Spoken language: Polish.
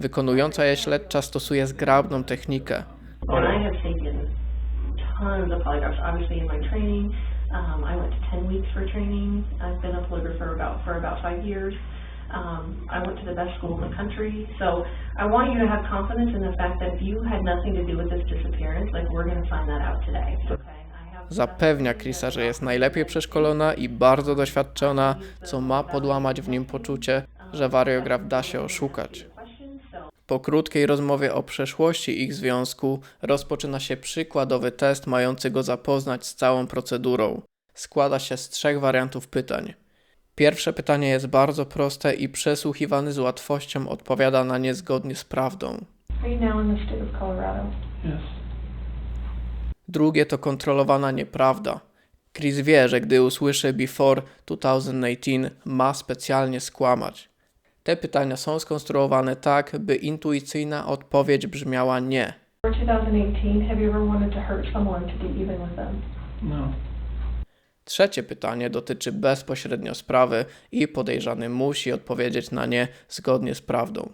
Wykonująca je śledcza stosuje zgrabną technikę. And I have taken tons of polygraphs, obviously in my training. Um, I went to ten weeks for training. I've been a polygrapher about, for about five years. I went to the best school in the country. So I want you to have confidence in the fact that if you had nothing to do with this disappearance, like we're gonna find that out today, okay? I have- Zapewnia Chrisa, że jest najlepiej przeszkolona i bardzo doświadczona, co ma podłamać w nim poczucie, że wariograf da się oszukać. Po krótkiej rozmowie o przeszłości ich związku rozpoczyna się przykładowy test mający go zapoznać z całą procedurą. Składa się z trzech wariantów pytań. Pierwsze pytanie jest bardzo proste i przesłuchiwany z łatwością odpowiada na nie zgodnie z prawdą. Drugie to kontrolowana nieprawda. Chris wie, że gdy usłyszy before 2018 ma specjalnie skłamać. Te pytania są skonstruowane tak, by intuicyjna odpowiedź brzmiała nie. For 2018, have you ever wanted to hurt someone to get even with them? No. Trzecie pytanie dotyczy bezpośrednio sprawy i podejrzany musi odpowiedzieć na nie zgodnie z prawdą.